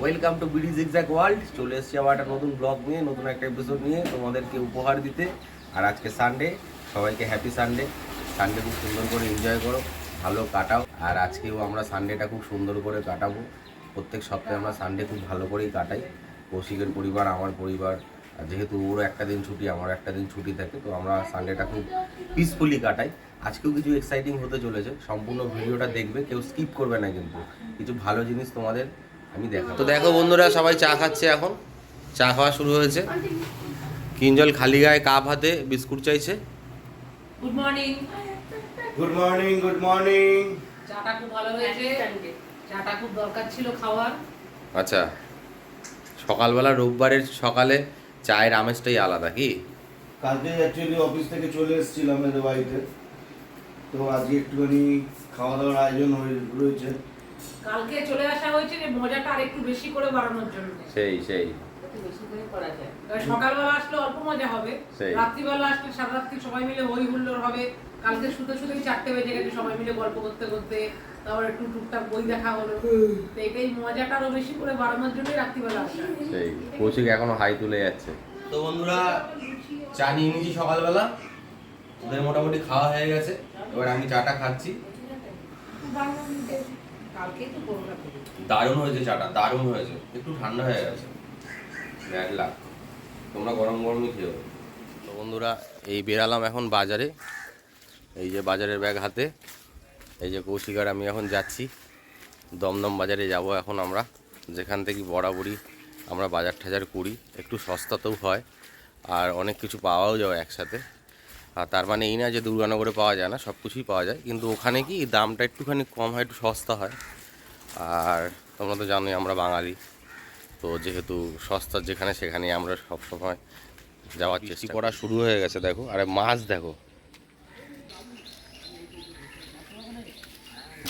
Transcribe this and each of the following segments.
Welcome to BD zigzag world চলে এসেছি আবার একটা নতুন ব্লগ নিয়ে, নতুন একটা এপিসোড নিয়ে। তোমাদেরকে উপহার দিতে। আর আজকে সানডে সবাইকে হ্যাপি সানডে সানডে খুব সুন্দর করে এনজয় করো, ভালো কাটাও। আর আজকেও আমরা সানডেটা খুব সুন্দর করে কাটাবো। প্রত্যেক সপ্তাহে আমরা সানডে খুব ভালো করেই কাটাই। কৌশিকের পরিবার, আমার পরিবার আর যেহেতু ওরও একটা দিন ছুটি আমারও একটা দিন ছুটি থাকে তো আমরা সানডেটা খুব পিসফুলি কাটাই। আজকেও কিছু এক্সাইটিং হতে চলেছে সম্পূর্ণ ভিডিওটা দেখবে কেউ স্কিপ করবে না কিন্তু। কিছু ভালো জিনিস তোমাদের আমি দেখাবো। তো দেখো বন্ধুরা সবাই চা খাচ্ছে এখন। চা খাওয়া শুরু হয়েছে। কিঞ্জল খালি গায়ে কাপ হাতে বিস্কুট চাইছে। Good morning good morning good morning চাটা খুব ভালো হয়েছে। চাটা খুব দরকার ছিল খাওয়ার। আচ্ছা সকালবেলা রোববারের সকালে চায়ের আমেজটাই আলাদা কি? কালকে অ্যাকচুয়ালি অফিস থেকে চলে এসেছিলাম এদের বাড়িতে তো আজকে একটুখানি খাওয়া দাওয়ার আয়োজন রয়েছে। কালকে চলে আসা হয়েছে যে মজাটা আর একটু বেশি করে বাড়ানোর জন্য। সেই সেই। সকালবেলা আসলে অল্প মজা হবে। রাত্রিবেলা আসলে সারা রাত্রি সবাই মিলে হই হুল্লোড় হবে। কালকে শুতে শুতেই চারটে বেজে গেছে সবাই মিলে গল্প করতে করতে। তারপর একটু টুকটাক বই দেখা হলো। তো এটাই মজাটা আরও বেশি করে বাড়ানোর জন্যই রাত্রিবেলা আসা। সেই কৌশিক এখনও হাই তুলে যাচ্ছে। তো বন্ধুরা চা নিয়ে নিয়েছি সকালবেলা। ওদের মোটামুটি খাওয়া হয়ে গেছে। এবার আমি চাটা খাচ্ছি। কালকেই তো করোনা দারুণ হয়েছে চাটা দারুণ হয়েছে। একটু ঠান্ডা হয়ে গেছে। মেঘলা তোমরা গরম গরমই খেও তো বন্ধুরা এই বেরালাম এখন বাজারে। এই যে বাজারের ব্যাগ হাতে। এই যে কৌশিকার আমি এখন যাচ্ছি। দমদম বাজারে যাব এখন আমরা। যেখান থেকে বরাবরই আমরা বাজার টাজার করি। একটু সস্তাতেও হয় আর অনেক কিছু পাওয়াও যায় একসাথে। আর তার মানে এই না যে দুর্গানগরে পাওয়া যায় না সব কিছুই পাওয়া যায়। কিন্তু ওখানে কি দামটা একটুখানি কম হয় একটু সস্তা হয়। আর তোমরা তো জানোই আমরা বাঙালি। তো যেহেতু সস্তা যেখানে সেখানে আমরা সব সময় যাওয়ার চেষ্টা করা। শুরু হয়ে গেছে দেখো। আরে মাছ দেখো।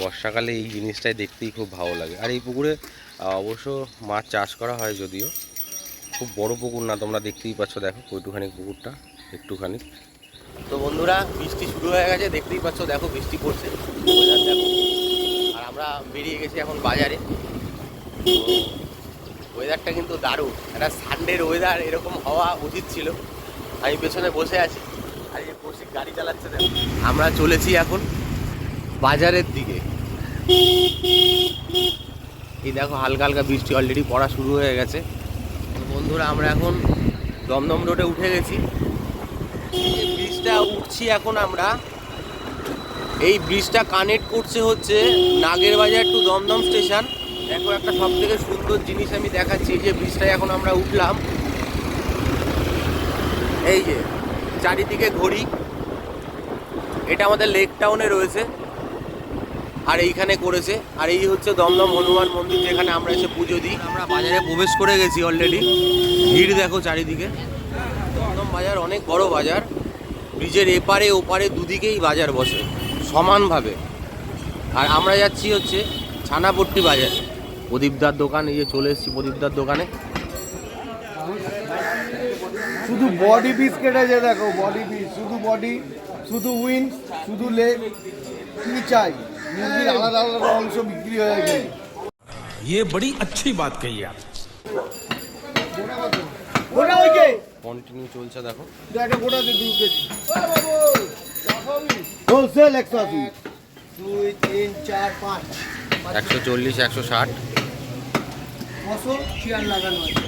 বর্ষাকালে এই জিনিসটাই দেখতেই খুব ভালো লাগে। আর এই পুকুরে অবশ্য মাছ চাষ করা হয় যদিও। খুব বড় পুকুর না, তোমরা দেখতেই পাচ্ছ, দেখো কইটুখানি পুকুরটা, একটুখানি। তো বন্ধুরা, বৃষ্টি শুরু হয়ে গেছে, দেখতেই পাচ্ছ, দেখো বৃষ্টি পড়ছে। আর আমরা বেরিয়ে গেছি এখন বাজারে। ওয়েদারটা কিন্তু দারুণ। একটা সানডের ওয়েদার এরকম হওয়া উচিত ছিল। আমি পেছনে বসে আছি। আর এই কৌশিক গাড়ি চালাচ্ছে আমরা চলেছি এখন বাজারের দিকে। এই দেখো হালকা হালকা বৃষ্টি অলরেডি পড়া শুরু হয়ে গেছে। বন্ধুরা, আমরা এখন দমদম রোডে উঠে গেছি। ব্রিজটা উঠছি এখন আমরা। এই ব্রিজটা কানেক্ট করছে হচ্ছে নাগের বাজার টু দমদম স্টেশন দেখো একটা সব থেকে সুন্দর জিনিস আমি দেখাচ্ছি যে ব্রিজটায় এখন আমরা উঠলাম। এই যে, চারিদিকে ঘড়ি। এটা আমাদের লেক টাউনে রয়েছে। আর এইখানে করেছে। আর এই হচ্ছে দমদম হনুমান মন্দির, যেখানে আমরা এসে পুজো দিই। আমরা বাজারে প্রবেশ করে গেছি অলরেডি ভিড় দেখো চারিদিকে। দমদম বাজার অনেক বড় বাজার। ব্রিজের এপারে, ওপারে দুদিকেই বাজার বসে, সমানভাবে। আর আমরা যাচ্ছি হচ্ছে ছানাপট্টি বাজার। প্রদীপদার দোকান, এই যে চলে এসেছি প্রদীপদার দোকানে। শুধু বডি পিস কেটেছে দেখো বডি শুধু বডি শুধু উইন শুধু লেগ কি চাই? মুরগির আলাদা আলাদা অংশ বিক্রি হয়ে গেছে ये बड़ी अच्छी बात कही आप গোটা ওইকে কন্টিনিউ চলছে দেখো দু একটা গোটা দে দু কেজি হোলসেল একশো আশি দুই তিন চার পাঁচ একশো চল্লিশ একশো ষাট ফসল চেয়ার লাগানো আছে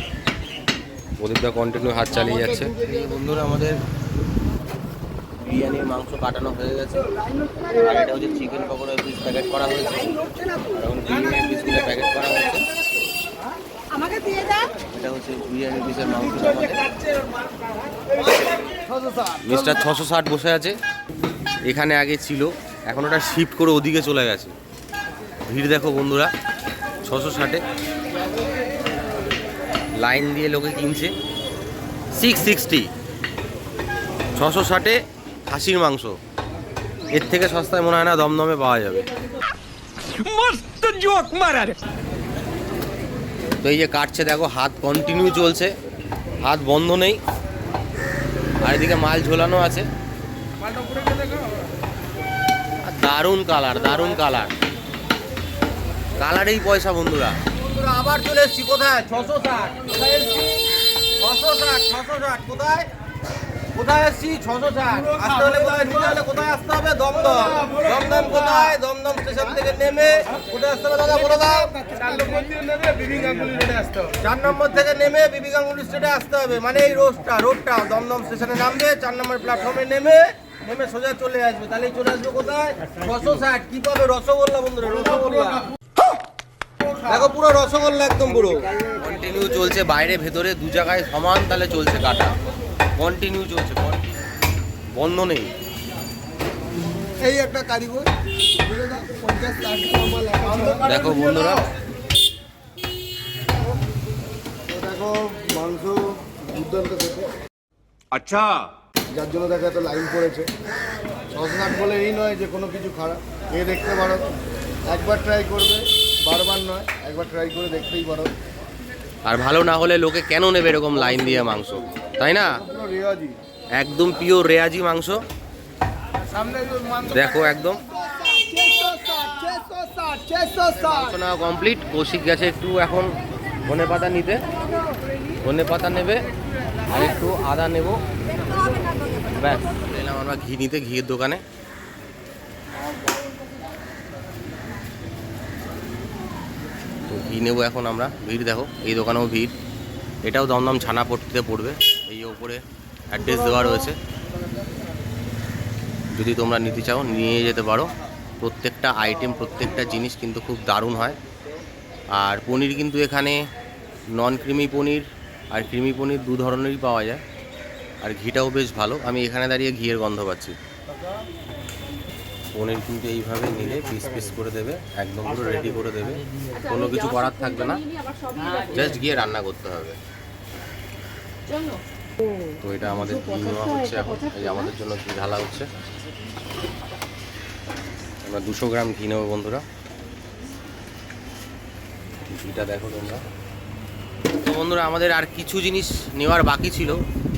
প্রদীপদা কন্টিনিউ হাত চালিয়ে যাচ্ছে বন্ধুরা আমাদের বিরিয়ানির মাংস কাটানো হয়ে গেছে। আর এটা হচ্ছে চিকেন পকোড়া পিস প্যাকেট করা হয়েছে। এখন বিরিয়ানির পিসগুলো প্যাকেট করা হয়েছে। আমাকে দিয়ে দাও। এটা হচ্ছে বিরিয়ানির পিসের মাংস মিস্টার ছশো ষাট বসে আছে। এখানে আগে ছিল। এখন ওটা শিফট করে ওদিকে চলে গেছে। ভিড় দেখো বন্ধুরা ছশো ষাটে। লাইন দিয়ে লোকে কিনছে। সিক্স সিক্সটি ছশো ষাটে খাসির মাংস। এর থেকে সস্তায় মনে হয় না দমদমে পাওয়া যাবে। তো এই যে কাটছে দেখো হাত কন্টিনিউ চলছে। হাত বন্ধ নেই। আর এদিকে মাল ঝোলানো আছে। দারুণ কালার দারুণ কালার। কালারেই পয়সা বন্ধুরা। আবার চলে এসছি। কোথায়? ছশো ষাট। ছশো ষাট ছশো ষাট। কোথায়? কোথায় এসেছি ছশো ষাট আসতে হলে কোথায় নিতে হলে কোথায় আসতে হবে? দমদম। দমদম কোথায়? দমদম স্টেশন থেকে নেমে কোথায় আসতে হবে দাদা, বলে দাও। চার নম্বর থেকে নেমে বিবি গাঙ্গুলি স্টেটে আসতে হবে। মানে এই রোডটা রোডটা, দমদম স্টেশনে নামবে, চার নম্বর প্ল্যাটফর্মে নেমে নেমে সোজা চলে আসবে। তাহলেই চলে আসবে কোথায়? ছশো ষাট। কি পাবে? রসগোল্লা, বন্ধুরা, রসগোল্লা। দেখো, পুরো রসগোল্লা একদম পুরো। কন্টিনিউ চলছে, বাইরে, ভেতরে, দু জায়গায় সমান তাহলে চলছে কাটা। কন্টিনিউ চলছে বন্ধ নেই। এই একটা কারিগর দেখো বন্ধুরা। দেখো মাংস দুর্দান্ত খেতে আচ্ছা। যার জন্য দেখা এত লাইন পড়েছে। সসনাট বলে এই নয় যে কোনো কিছু খারাপ। এ দেখতে পারো। একবার ট্রাই করবে বারবার নয় একবার ট্রাই করে দেখতেই পারো। আর ভালো না হলে লোকে কেন নেবে এরকম লাইন দিয়ে মাংস? তাই না? রেওয়াজি একদম পিওর রেয়াজি মাংস। সামনে দেখো একদম। কমপ্লিট কৌশিক গেছে একটু এখন ধনে পাতা নিতে। ধনে পাতা নেবে। আর একটু আদা নেব। ব্যাস। এলাম আমরা ঘি নিতে ঘিয়ের দোকানে। তো ঘি নেব এখন আমরা। ভিড় দেখো এই দোকানেও ভিড়। এটাও দমদম ছানা পট্টিতে পড়বে। এই ওপরে অ্যাড্রেস দেওয়া রয়েছে। যদি তোমরা নিতে চাও নিয়ে যেতে পারো। প্রত্যেকটা আইটেম প্রত্যেকটা জিনিস কিন্তু খুব দারুণ হয়। আর পনির কিন্তু এখানে নন ক্রিমি পনির আর ক্রিমি পনির দু ধরনেরই পাওয়া যায়। আর ঘিটাও বেশ ভালো। আমি এখানে দাঁড়িয়ে ঘিয়ের গন্ধ পাচ্ছি। পনির কিন্তু এইভাবে নিলে পিস পিস করে দেবে একদম পুরো রেডি করে দেবে। কোনো কিছু করার থাকবে না। জাস্ট গিয়ে রান্না করতে হবে। তো এটা আমাদের নেওয়া হচ্ছে এখন। এই আমাদের জন্য ঘি ঢালা হচ্ছে। আমরা দুশো গ্রাম ঘি নেব বন্ধুরা। ঘিটা দেখো তোমরা। তো বন্ধুরা আমাদের আর কিছু জিনিস নেওয়ার বাকি ছিল।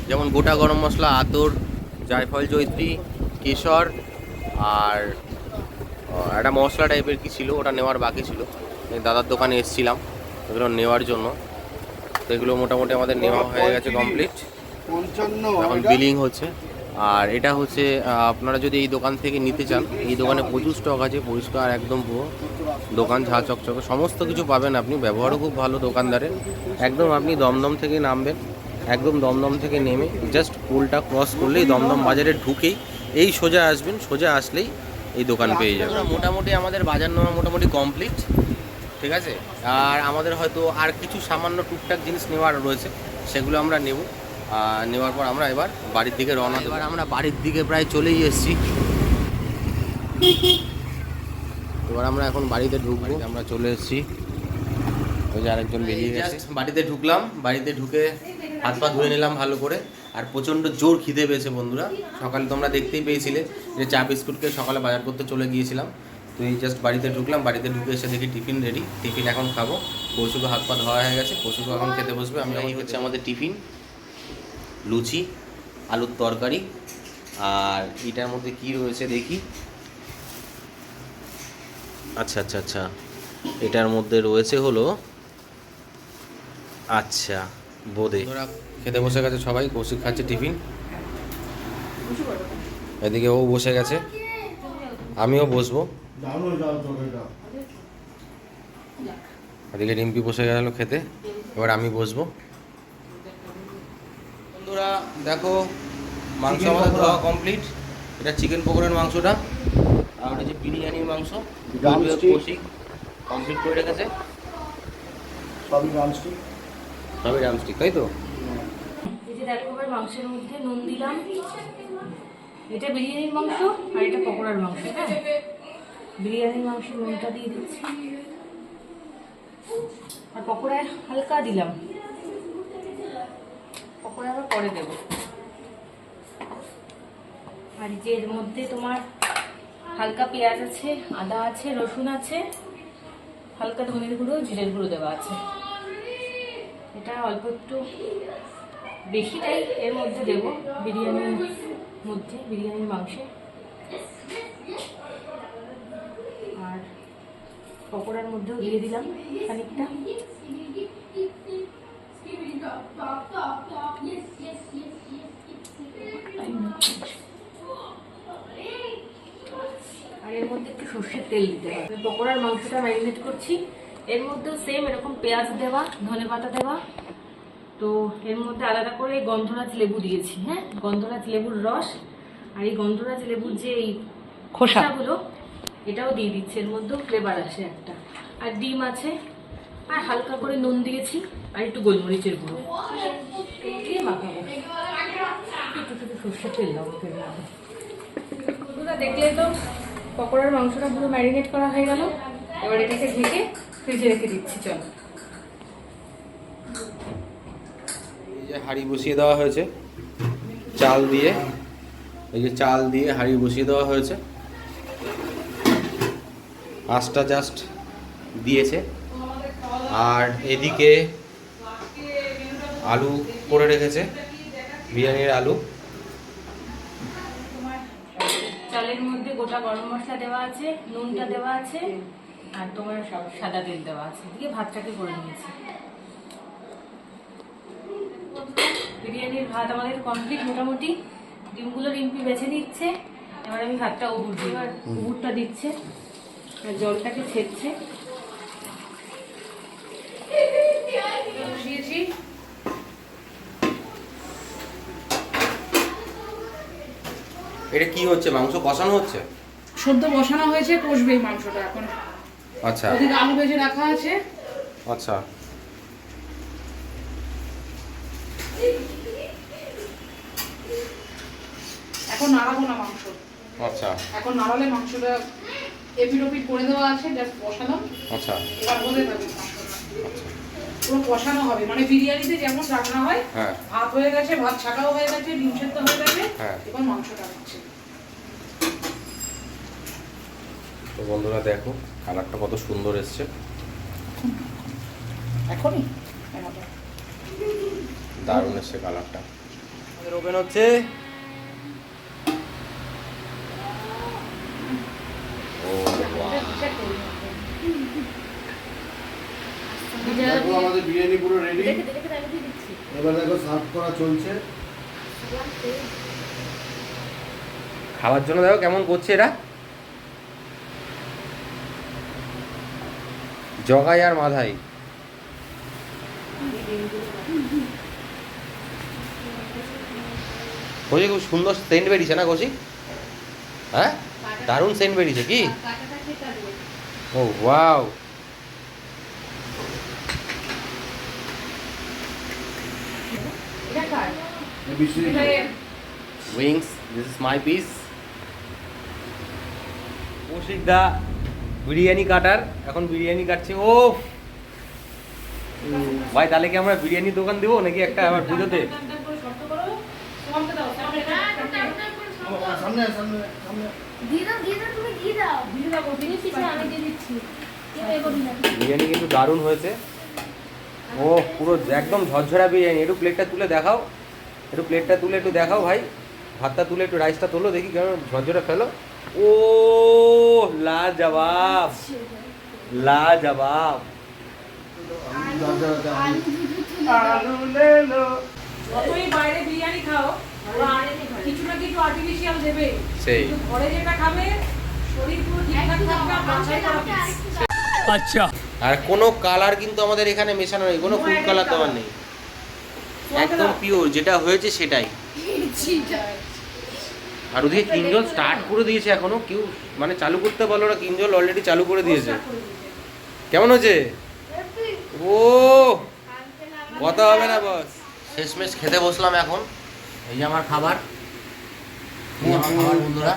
যেমন গোটা গরম মশলা আতর জায়ফল জৈত্রী কেশর আর একটা মশলা টাইপের কি ছিল ওটা নেওয়ার বাকি ছিল। দাদার দোকানে এসেছিলাম। এগুলো নেওয়ার জন্য। তো এগুলো মোটামুটি আমাদের নেওয়া হয়ে গেছে কমপ্লিট এখন বিলিং হচ্ছে। আর এটা হচ্ছে আপনারা যদি এই দোকান থেকে নিতে চান এই দোকানে প্রচুর স্টক আছে পরিষ্কার একদম পুরো। দোকান ঝা চকচকে সমস্ত কিছু পাবেন আপনি। ব্যবহারও খুব ভালো দোকানদারের। একদম আপনি দমদম থেকে নামবেন একদম দমদম থেকে নেমে জাস্ট পুলটা ক্রস করলেই দমদম বাজারে ঢুকেই এই সোজা আসবেন সোজা আসলেই এই দোকান পেয়ে যাবেন। মোটামুটি আমাদের বাজার নেওয়া মোটামুটি কমপ্লিট ঠিক আছে? আর আমাদের হয়তো আর কিছু সামান্য টুকটাক জিনিস নেওয়ার রয়েছে সেগুলো আমরা নেব। নেওয়ার পর আমরা এবার বাড়ির দিকে রওনা। এবার আমরা বাড়ির দিকে প্রায় চলেই এসেছি। এবার আমরা এখন বাড়িতে ঢুকবো। আমরা চলে এসেছি। ওই যে আরেকজন বেরিয়ে গেছে। বাড়িতে ঢুকলাম। বাড়িতে ঢুকে হাত পা ধুয়ে নিলাম ভালো করে। আর প্রচণ্ড জোর খিদে পেয়েছে বন্ধুরা। সকালে তোমরা দেখতেই পেয়েছিলে যে চা বিস্কুটকে সকালে বাজার করতে চলে গিয়েছিলাম। তো এই জাস্ট বাড়িতে ঢুকলাম। বাড়িতে ঢুকে এসে দেখি টিফিন রেডি টিফিন এখন খাব। পশুকে হাত পা ধোয়া হয়ে গেছে। পশুকে এখন খেতে বসবে। আমি এই হচ্ছে আমাদের টিফিন। লুচি, আলুর তরকারি, আর এটার মধ্যে কি রয়েছে দেখি? আচ্ছা আচ্ছা আচ্ছা। এটার মধ্যে রয়েছে হলো আচ্ছা বোদে। খেতে বসে গেছে সবাই, কৌশিক খাচ্ছে টিফিন। এদিকে ও বসে গেছে। আমিও বসবো। এদিকে রিম্পি বসে গেল খেতে, এবার আমি বসবো। বন্ধুরা দেখো মাংস আমাদের। ধোয়া কমপ্লিট এটা চিকেন পকোড়ার মাংসটা আর ওটা যে বিরিয়ানির মাংস। কৌশিক কমপ্লিট করে রেখেছে। সবই ননস্টিক সবই রামস্টিক তাই তো? এই যে দেখো এবার মাংসের মধ্যে নুন দিলাম। এটা বিরিয়ানির মাংস আর এটা পকোড়ার মাংস হ্যাঁ? বিরিয়ানির মাংস নুনটা দিয়ে দিচ্ছি। আর পকোড়ায় হালকা দিলাম। পকোড়া আবার পরে দেব। আর যে এর মধ্যে তোমার হালকা পেঁয়াজ আছে, আদা আছে, রসুন আছে, হালকা ধনের গুঁড়ো, জিরের গুঁড়ো দেওয়া আছে। এটা অল্প একটু বেশিটাই এর মধ্যে দেব, বিরিয়ানির মধ্যে, বিরিয়ানির মাংসে। পকোড়ার মধ্যেও দিয়ে দিলাম খানিকটা আর এর মধ্যে একটু সর্ষের তেল দিতে হবে পকোড়ার মাংসটা ম্যারিনেট করছি। এর মধ্যেও সেম এরকম পেঁয়াজ দেওয়া ধনে পাতা দেওয়া। তো এর মধ্যে আলাদা করে গন্ধরাজ লেবু দিয়েছি হ্যাঁ? গন্ধরাজ লেবুর রস আর এই গন্ধরাজ লেবুর যে এই খোসাগুলো এটাও দিয়ে দিচ্ছি। এর মধ্যেও ফ্লেভার আসে একটা। আর ডিম আছে। আর হালকা করে নুন দিয়েছি আর একটু গোলমরিচের গুঁড়ো। দিয়ে মাখাবো একটু একটু তেল দেবো বন্ধুরা দেখলে তো পকোড়ার মাংসটা পুরো ম্যারিনেট করা হয়ে গেল। এবার এটাকে ঢেকে ফ্রিজে রেখে দিচ্ছি, চল। এই যে হাঁড়ি বসিয়ে দেওয়া হয়েছে, চাল দিয়ে। এই যে চাল দিয়ে হাঁড়ি বসিয়ে দেওয়া হয়েছে। আঁচটা জাস্ট দিয়েছে। আর এদিকে আলু করে রেখেছে, বিরিয়ানির আলু। চালের মধ্যে গোটা গরম মশলা দেওয়া আছে নুনটা দেওয়া আছে আর তোমার সব সাদা তেল দেওয়া আছে। দিয়ে ভাতটাকে করে নিয়েছি। বিরিয়ানির ভাত আমাদের কমপ্লিট মোটামুটি। ডিমগুলো রিম্পি বেছে নিচ্ছে। এবার আমি ভাতটা উবুর দিই এবার উবুরটা দিচ্ছে। জলটাকে ছেড়ছে। এটা কি হচ্ছে? মাংস কষানো হচ্ছে? সদ্য বসানো হয়েছে কষবে এই মাংসটা এখন। আচ্ছা। ওদিকে আলু ভেজে রাখা আছে। আচ্ছা। এখন নাড়াবো না মাংস। আচ্ছা। এখন নাড়ালে মাংসটা ওপিট করে দেওয়া আছে জাস্ট বসালাম আচ্ছা। এবার বলে থাকবে মাংসটা। পুরো কষানো হবে। মানে বিরিয়ানিতে যেমন রান্না হয় হ্যাঁ। ভাত হয়ে গেছে ভাত ছাকাও হয়ে গেছে ডিম সেদ্ধ হয়ে গেছে হ্যাঁ। এবার মাংসটা হচ্ছে। তো বন্ধুরা দেখো কালারটা কত সুন্দর এসছে। এখনই। দারুণ এসছে কালারটা। আমাদের ওপেন হচ্ছে দেখো আমাদের বিরিয়ানি পুরো রেডি এবার দেখো সার্ভ করা চলছে। খাওয়ার জন্য দেখো কেমন করছে এরা। জগাই আর মাথায় কৌশিক খুব সুন্দর সেন্ট বেরিয়েছে না কৌশিক? হ্যাঁ? দারুণ সেন্ট বেরিয়েছে কি? ও ওয়াও এটা কার এই বিশ্রী এটা এর। Wings this is my piece Koushik da biryani কাটার এখন বিরিয়ানি কাটছে ও ভাই তাহলে কি আমরা বিরিয়ানির দোকান দেবো নাকি একটা আবার পুজোতে? বিরিয়ানি কিন্তু দারুণ হয়েছে। ও পুরো একদম ঝরঝরা বিরিয়ানি। একটু প্লেটটা তুলে দেখাও। একটু প্লেটটা তুলে একটু দেখাও ভাই। ভাতটা তুলে একটু রাইসটা তোলো দেখি কেন ঝরঝরা ফেলো ও লা জবাব লা জবাব যতই বাইরে বিরিয়ানি খাও কিছু না কিছু আর্টিফিশিয়াল দেবে। সেই। ঘরে যেটা খাবে শরীর পুরো ঠিকঠাক থাকবে আচ্ছা। আর কোনো কালার কিন্তু আমাদের এখানে মেশানো নেই কোনো ফুড কালার তো নেই। একদম পিওর যেটা হয়েছে সেটাই। আর ওদিকে কিঞ্জল স্টার্ট করে দিয়েছে এখনও কেউ মানে চালু করতে পারল না কিঞ্জল অলরেডি চালু করে দিয়েছে। কেমন হয়েছে? ও কথা হবে না বস। শেষমেশ খেতে বসলাম এখন। এই যে আমার খাবার। বন্ধুরা।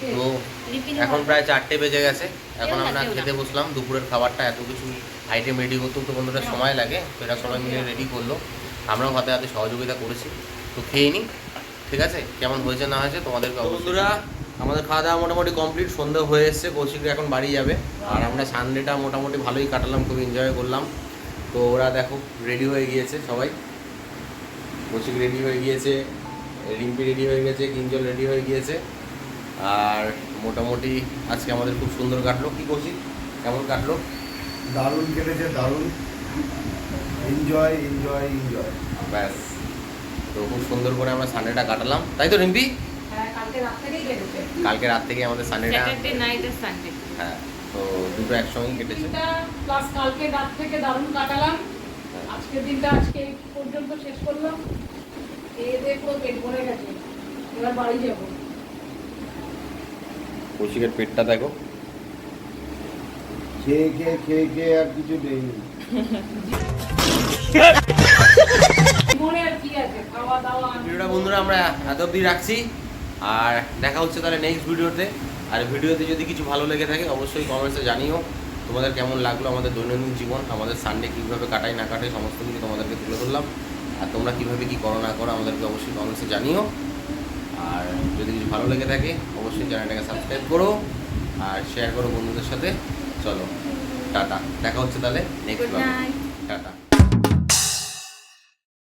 তো এখন প্রায় চারটে বেজে গেছে। এখন আমরা খেতে বসলাম দুপুরের খাবারটা এত কিছু আইটেম রেডি করতেও তো বন্ধুরা সময় লাগে তো এরা সবাই মিলে রেডি করল। আমরাও হাতে হাতে সহযোগিতা করেছি। তো খেয়ে নিই ঠিক আছে? কেমন হয়েছে না হয়েছে তোমাদেরকে বন্ধুরা আমাদের খাওয়া দাওয়া মোটামুটি কমপ্লিট সন্ধ্যা হয়ে এসছে কৌশিকরা এখন বাড়ি যাবে। আর আমরা সানডেটা মোটামুটি ভালোই কাটালাম খুব এনজয় করলাম। তো ওরা দেখো রেডি হয়ে গিয়েছে সবাই। কৌশিক রেডি হয়ে গিয়েছে রিম্পি রেডি হয়ে গেছে কিঞ্জল রেডি হয়ে গিয়েছে। আর মোটামুটি আজকে আমাদের খুব সুন্দর কাটলো। কি করছি কেমন কাটলো? দারুণ কেটেছে দারুণ। এনজয় এনজয় এনজয় ব্যাস। তো খুব সুন্দর করে আমরা সানডেটা কাটালাম। তাই তো রিম্পি? হ্যাঁ কালকে রাত থেকেই কালকে রাত থেকে আমাদের সানডেটা হ্যাঁ তো দুটো একসঙ্গেই কেটেছে। প্লাস কালকে রাত থেকে দারুণ কাটালাম। আজকের দিনটা আজকে পর্যন্ত শেষ করলাম। দিয়ে পুরো পেট ভরে গেছে। এবার বাড়ি যাব। কৌশিকের পেটটা দেখো। খেয়ে খেয়ে খেয়ে খেয়ে আর কিছু নেই। ভিডিওটা বন্ধুরা আমরা এত অবধি রাখছি। আর দেখা হচ্ছে তাহলে নেক্সট ভিডিওতে। আর ভিডিওতে যদি কিছু ভালো লেগে থাকে অবশ্যই কমেন্টসে জানিও। তোমাদের কেমন লাগল আমাদের দৈনন্দিন জীবন? আমাদের সানডে কীভাবে কাটাই না কাটাই সমস্ত কিছু তোমাদেরকে তুলে ধরলাম। আর তোমরা কীভাবে কী করো না করো আমাদেরকে অবশ্যই কমেন্টসে জানিও। আর যদি কিছু ভালো লেগে থাকে অবশ্যই চ্যানেলটাকে সাবস্ক্রাইব করো আর শেয়ার করো বন্ধুদের সাথে। চলো টাটা। দেখা হচ্ছে তাহলে নেক্সট টাটা।